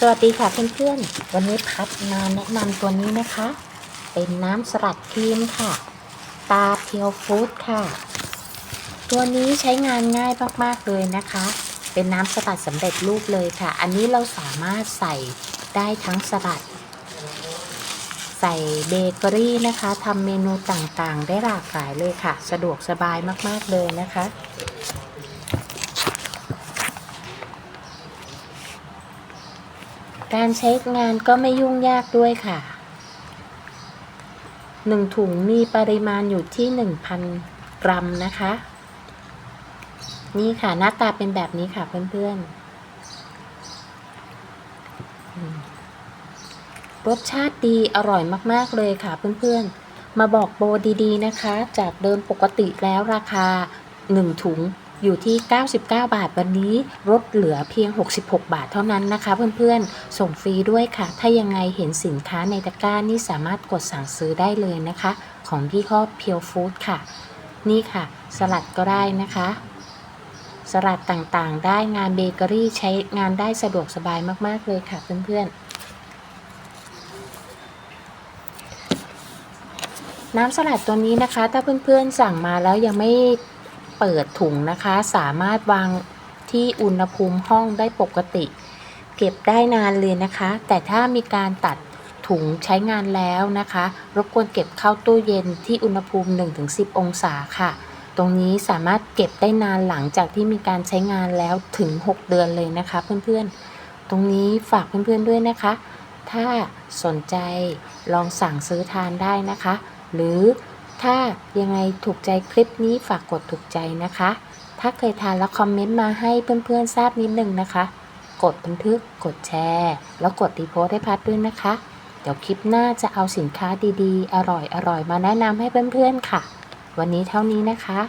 สวัสดีค่ะเพื่อนๆ วันนี้พัดมาแนะนำตัวนี้นะคะ เป็นน้ำสลัดครีมค่ะ ตาเพียวฟู้ดค่ะ ตัวนี้ใช้งานง่ายมากๆเลยนะคะ เป็นน้ำสลัดสำเร็จรูปเลยค่ะ อันนี้เราสามารถใส่ได้ทั้งสลัด ใส่เบเกอรี่นะคะทำเมนูต่างๆ ได้หลากหลายเลยค่ะ สะดวกสบายมากๆเลยนะคะ การใช้งานก็ไม่ยุ่งยากด้วยค่ะหนึ่งถุงมีปริมาณอยู่ที่ 1,000 กรัมนะคะ นี่ค่ะหน้าตาเป็นแบบนี้ค่ะเพื่อนๆ รสชาติดีอร่อยมากๆเลยค่ะเพื่อนๆ มาบอกโบดีๆนะคะ จากเดิมปกติแล้วราคา 1 ถุง อยู่ที่ 99 บาทวันนี้ลดเหลือเพียง 66 บาทเท่านั้นนะคะ เพื่อนๆ ส่งฟรีด้วยค่ะ ถ้ายังไงเห็นสินค้าในตะกร้านี่สามารถกดสั่งซื้อได้เลยนะคะ ของยี่ห้อเพียวฟู้ดค่ะ นี่ค่ะ สลัดก็ได้นะคะ สลัดต่างๆ ได้งานเบเกอรี่ใช้งานได้สะดวกสบายมากๆเลยค่ะเพื่อนๆน้ำสลัดตัวนี้นะคะ ถ้าเพื่อนๆสั่งมาแล้วยังไม่ เปิดถุงนะคะ สามารถวางที่อุณหภูมิห้องได้ปกติ เก็บได้นานเลยนะคะ แต่ถ้ามีการตัดถุงใช้งานแล้วนะคะ รบกวนเก็บเข้าตู้เย็นที่อุณหภูมิ 1-10 องศาค่ะ ตรงนี้สามารถเก็บได้นานหลังจากที่มีการใช้งานแล้วถึง 6 เดือนเลยนะคะ เพื่อนๆ ตรงนี้ฝากเพื่อนๆด้วยนะคะ ถ้าสนใจลองสั่งซื้อทานได้นะคะ หรือ ถ้ายังไงถูกใจคลิปนี้ฝากกดถูกใจนะคะ ถ้าเคยทานแล้วคอมเมนต์มาให้เพื่อนๆทราบนิดนึงนะคะ กดบันทึก กดแชร์ แล้วกดรีโพสให้พัดด้วยนะคะ เดี๋ยวคลิปหน้าจะเอาสินค้าดีๆ อร่อยๆ มาแนะนำให้เพื่อนๆค่ะ วันนี้เท่านี้นะคะ